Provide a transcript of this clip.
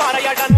மறையடன்